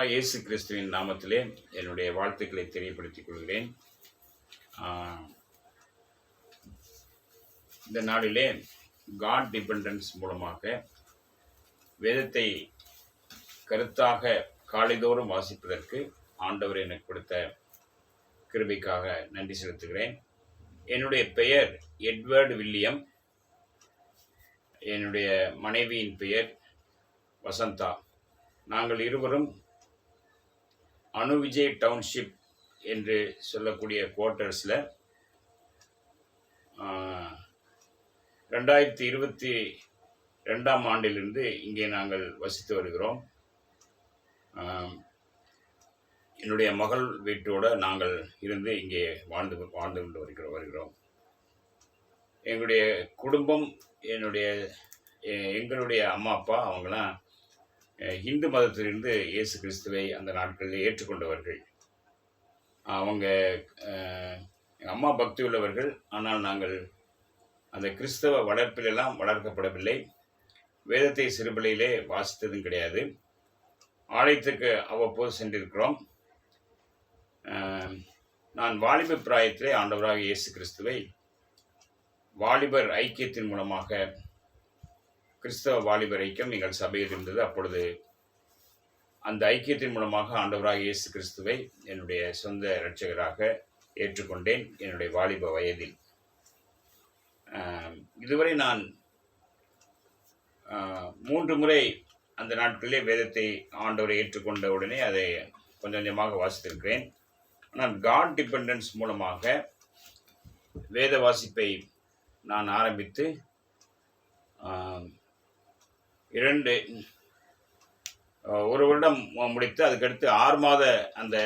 ஆண்டவராக இயேசு கிறிஸ்துவின் நாமத்திலே என்னுடைய வாழ்த்துக்களை தெரியப்படுத்திக் கொள்கிறேன். இந்த நாளிலே காட் டிபெண்டன்ஸ் மூலமாக வேதத்தை கருத்தாக காலைதோறும் வாசிப்பதற்கு ஆண்டவர் எனக்கு கொடுத்த கிருபைக்காக நன்றி செலுத்துகிறேன். என்னுடைய பெயர் எட்வர்டு வில்லியம். என்னுடைய மனைவியின் பெயர் வசந்தா. நாங்கள் இருவரும் அணுவிஜய் டவுன்ஷிப் என்று சொல்லக்கூடிய குவார்ட்டர்ஸில் ரெண்டாயிரத்தி இருபத்தி ரெண்டாம் ஆண்டிலிருந்து இங்கே நாங்கள் வசித்து வருகிறோம். என்னுடைய மகள் வீட்டோடு நாங்கள் இருந்து இங்கே வாழ்ந்து வாழ்ந்து கொண்டு வருகிறோம் வருகிறோம். எங்களுடைய குடும்பம் என்னுடைய எங்களுடைய அம்மா அப்பா அவங்களாம் இந்து மதத்திலிருந்து இயேசு கிறிஸ்துவை அந்த நாட்களில் ஏற்றுக்கொண்டவர்கள். அவங்க எங்கள் அம்மா பக்தி உள்ளவர்கள். ஆனால் நாங்கள் அந்த கிறிஸ்தவ வளர்ப்பிலெல்லாம் வளர்க்கப்படவில்லை. வேதத்தை சிறுபிள்ளையிலே வாசித்ததும் கிடையாது. ஆலயத்துக்கு அவ்வப்போது சென்றிருக்கிறோம். நான் வாலிப பிராயத்திலே ஆண்டவராக இயேசு கிறிஸ்துவை வாலிபர் ஐக்கியத்தின் மூலமாக கிறிஸ்தவ வாலிபர் ஐக்கியம் எங்கள் சபையில் இருந்தது. அப்பொழுது அந்த ஐக்கியத்தின் மூலமாக ஆண்டவராக இயேசு கிறிஸ்துவை என்னுடைய சொந்த இரட்சகராக ஏற்றுக்கொண்டேன் என்னுடைய வாலிப வயதில். இதுவரை நான் மூன்று முறை அந்த நாட்களிலே வேதத்தை ஆண்டவரை ஏற்றுக்கொண்ட உடனே அதை கொஞ்சம் கொஞ்சமாக வாசித்திருக்கிறேன். ஆனால் காட் டிபெண்டன்ஸ் மூலமாக வேத வாசிப்பை நான் ஆரம்பித்து இரண்டு ஒரு வருடம் முடித்து அதுக்கடுத்து ஆறு மாத அந்த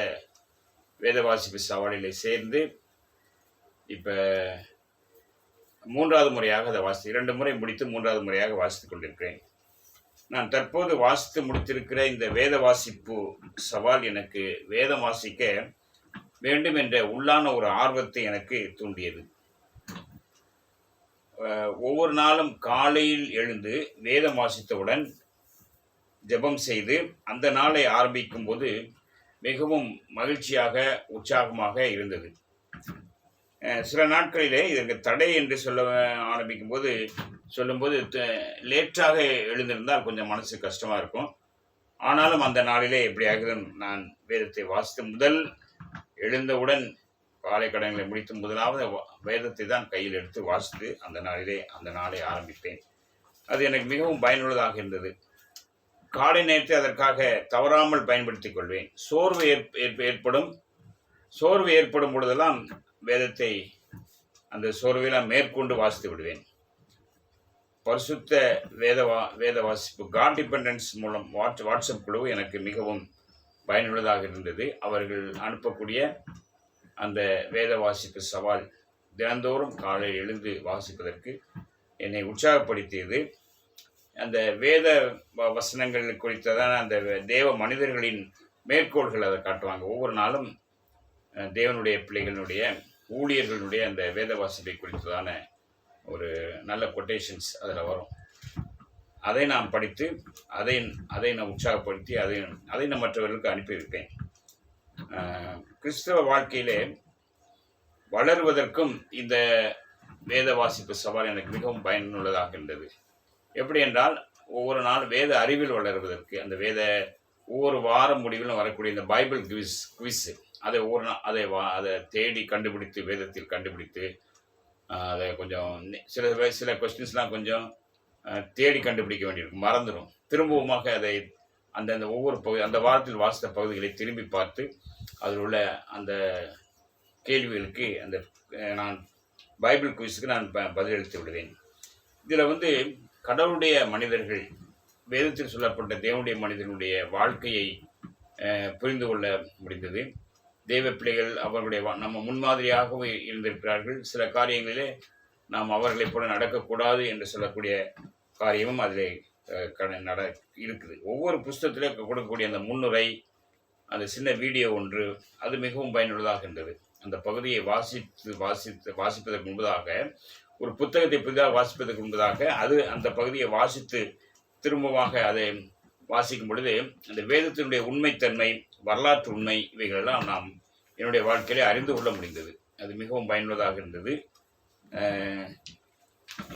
வேத வாசிப்பு சவாலில் சேர்ந்து இப்போ மூன்றாவது முறையாக அதை வாசி இரண்டு முறை முடித்து மூன்றாவது முறையாக வாசித்துக் கொண்டிருக்கிறேன். நான் தற்போது வாசித்து முடித்திருக்கிற இந்த வேத வாசிப்பு சவால் எனக்கு வேதம் வாசிக்க வேண்டும் என்ற உள்ளான ஒரு ஆர்வத்தை எனக்கு தூண்டியது. ஒவ்வொரு நாளும் காலையில் எழுந்து வேதம் வாசித்தவுடன் ஜெபம் செய்து அந்த நாளை ஆரம்பிக்கும் போது மிகவும் மகிழ்ச்சியாக உற்சாகமாக இருந்தது. சில நாட்களிலே இதற்கு தடை என்று சொல்ல ஆரம்பிக்கும் போது சொல்லும்போது லேட்டாக எழுந்திருந்தால் கொஞ்சம் மனசு கஷ்டமாக இருக்கும். ஆனாலும் அந்த நாளிலே எப்படியாகிறது நான் வேதத்தை வாசித்து முதல் எழுந்தவுடன் காலை கடன்களை முடித்து முதலாவது வேதத்தை தான் கையில் எடுத்து வாசித்து அந்த நாளிலே அந்த நாளை ஆரம்பிப்பேன் அது எனக்கு மிகவும் பயனுள்ளதாக இருந்தது. காலை நேரத்தை அதற்காக தவறாமல் பயன்படுத்திக் கொள்வேன். சோர்வு ஏற்ப- ஏற்ப- ஏற்படும். சோர்வு ஏற்படும் பொழுதெல்லாம் வேதத்தை அந்த சோர்வையெல்லாம் மேற்கொண்டு வாசித்து விடுவேன். பரிசுத்த வேத வா வேத வாசிப்பு காட் டிபெண்டன்ஸ் மூலம் வாட்ஸ் வாட்ஸ்அப் குழு எனக்கு மிகவும் பயனுள்ளதாக இருந்தது. அவர்கள் அனுப்பக்கூடிய அந்த வேத வாசிப்பு சவால் தினந்தோறும் காலை எழுந்து வாசிப்பதற்கு என்னை உற்சாகப்படுத்தியது. அந்த வேத வ- வசனங்கள் குறித்ததான அந்த தேவ மனிதர்களின் மேற்கோள்கள் அதை காட்டுவாங்க. ஒவ்வொரு நாளும் தேவனுடைய பிள்ளைகளுடைய ஊழியர்களுடைய அந்த வேத வாசிப்பை குறித்ததான ஒரு நல்ல கொட்டேஷன்ஸ் அதில் வரும். அதை நான் படித்து அதை அதை நான் உற்சாகப்படுத்தி அதை அதை நான் மற்றவர்களுக்கு அனுப்பி வைப்பேன் கிறிஸ்தவ வாழ்க்கையிலே வளருவதற்கும் இந்த வேத வாசிப்பு சவால் எனக்கு மிகவும் பயனுள்ளதாக இருந்தது. எப்படி என்றால் ஒவ்வொரு நாள் வேத அறிவில் வளருவதற்கு அந்த வேத ஒவ்வொரு வாரம் முடிவிலும் வரக்கூடிய இந்த பைபிள் குவிஸ் குவிஸ் அதை ஒவ்வொரு நாள் அதை வா அதை தேடி கண்டுபிடித்து வேதத்தில் கண்டுபிடித்து அதை கொஞ்சம் சில சில கொஸ்டின்ஸ்லாம் கொஞ்சம் தேடி கண்டுபிடிக்க வேண்டியிருக்கும். மறந்துடும் திரும்பவுமாக அதை அந்த அந்த ஒவ்வொரு பகுதி அந்த வாரத்தில் வாசித்த பகுதிகளை திரும்பி பார்த்து அதில் உள்ள அந்த கேள்விகளுக்கு அந்த நான் பைபிள் குவிஸுக்கு நான் ப பதிலளித்து விடுவேன். இதில் வந்து கடவுளுடைய மனிதர்கள் வேதத்தில் சொல்லப்பட்ட தேவனுடைய மனிதனுடைய வாழ்க்கையை புரிந்து கொள்ள முடிந்தது. தெய்வ பிள்ளைகள் அவர்களுடைய வா- நம்ம முன்மாதிரியாகவும் இருந்திருக்கிறார்கள். சில காரியங்களிலே நாம் அவர்களைப் போல நடக்கக்கூடாது என்று சொல்லக்கூடிய காரியமும் அதில் நட இருக்குது. ஒவ்வொரு புஸ்தகத்திலே கொடுக்கக்கூடிய அந்த முன்னுரை அந்த சின்ன வீடியோ ஒன்று அது மிகவும் பயனுள்ளதாக இருந்தது. அந்த பகுதியை வாசித்து வாசித்து வாசிப்பதற்கு முன்பதாக ஒரு புத்தகத்தை புதிதாக வாசிப்பதற்கு முன்பதாக அது அந்த பகுதியை வாசித்து திரும்பமாக அதை வாசிக்கும் பொழுது அந்த வேதத்தினுடைய உண்மைத்தன்மை வரலாற்று உண்மை இவைகளெல்லாம் நாம் என்னுடைய வாழ்க்கையிலே அறிந்து கொள்ள முடிந்தது. அது மிகவும் பயனுள்ளதாக இருந்தது.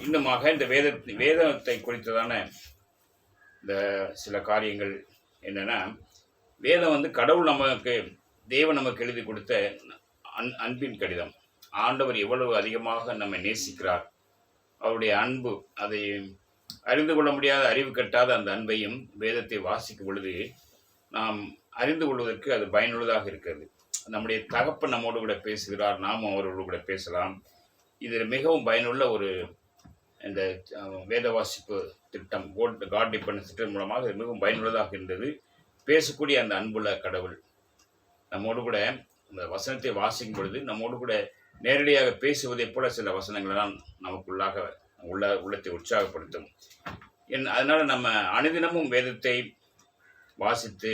இன்னுமாக இந்த வேத வேதத்தை குறித்ததான இந்த சில காரியங்கள் என்னென்னா வேதம் வந்து கடவுள் நமக்கு தேவன் நமக்கு எழுதி கொடுத்த அன் அன்பின் கடிதம். ஆண்டவர் எவ்வளவு அதிகமாக நம்மை நேசிக்கிறார். அவருடைய அன்பு அதை அறிந்து கொள்ள முடியாத அறிவு கட்டாத அந்த அன்பையும் வேதத்தை வாசிக்கும் பொழுது நாம் அறிந்து கொள்வதற்கு அது பயனுள்ளதாக இருக்கிறது. நம்முடைய தகப்பன் நம்மோடு கூட பேசுகிறார் நாமும் அவரோடு கூட பேசலாம். இது மிகவும் பயனுள்ள ஒரு இந்த வேத வாசிப்பு திட்டம் கோட் காட் டிபெண்டன்ஸ் திட்டம் மூலமாக இது மிகவும் பயனுள்ளதாக இருந்தது. பேசக்கூடிய அந்த அன்புள்ள கடவுள். நம்மோடு கூட அந்த வசனத்தை வாசிக்கும் பொழுது நம்மோடு கூட நேரடியாக பேசுவதைப் போல சில வசனங்களெல்லாம் நமக்குள்ளாக உள்ள உள்ளத்தை உற்சாகப்படுத்தும். என் அதனால் நம்ம அனுதினமும் வேதத்தை வாசித்து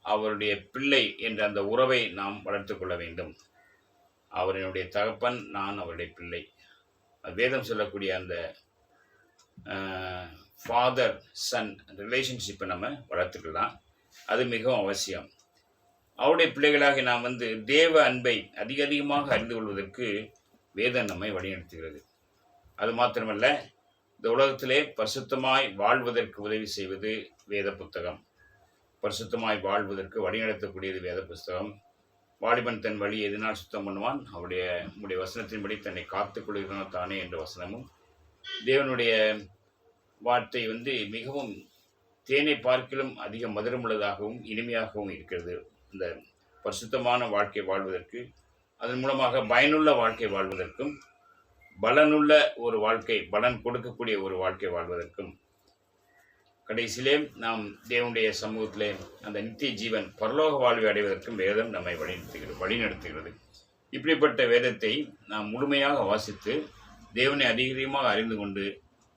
அவருடைய பிள்ளை என்ற அந்த உறவை நாம் வளர்த்து கொள்ள வேண்டும். அவர் என்னுடைய தகப்பன் நான் அவருடைய பிள்ளை. வேதம் சொல்லக்கூடிய அந்த ஃபாதர் சன் ரிலேஷன்ஷிப்பை நம்ம வளர்த்துக்கலாம். அது மிகவும் அவசியம். அவருடைய பிள்ளைகளாக நாம் வந்து தேவ அன்பை அதிக அதிகமாக அறிந்து கொள்வதற்கு வேதம் நம்மை வழிநடத்துகிறது. அது மாத்திரமல்ல இந்த உலகத்திலே பரிசுத்தமாய் வாழ்வதற்கு உதவி செய்வது வேத புத்தகம். பரிசுத்தமாய் வாழ்வதற்கு வழிநடத்தக்கூடியது வேத புஸ்தகம் வாலிபன் தன் வழி எதனால் சுத்தம் பண்ணுவான்? அவருடைய உடைய வசனத்தின்படி தன்னை காத்து கொள்கிறான் தானே என்ற வசனமும் தேவனுடைய வார்த்தை வந்து மிகவும் தேனை பார்க்கிலும் அதிக மதுரமுள்ளதாகவும் இனிமையாகவும் இருக்கிறது. இந்த பரிசுத்தமான வாழ்க்கை வாழ்வதற்கு அதன் மூலமாக பயனுள்ள வாழ்க்கை வாழ்வதற்கும் பலனுள்ள ஒரு வாழ்க்கை பலன் கொடுக்கக்கூடிய ஒரு வாழ்க்கை வாழ்வதற்கும். கடைசியிலே நாம் தேவனுடைய சமூகத்திலே அந்த நித்திய ஜீவன் பரலோக வாழ்வை அடைவதற்கும் வேதம் நம்மை வழிநடத்துகிறது வழிநடத்துகிறது. இப்படிப்பட்ட வேதத்தை நாம் முழுமையாக வாசித்து தேவனை அதிகமாக அறிந்து கொண்டு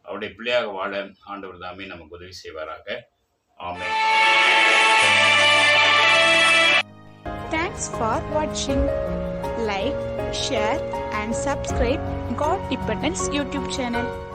அவருடைய பிள்ளையாக வாழ ஆண்டவர் தாமே நமக்கு உதவி செய்வாராக. ஆமே Thanks for watching. Like, share and subscribe God Dependence YouTube channel.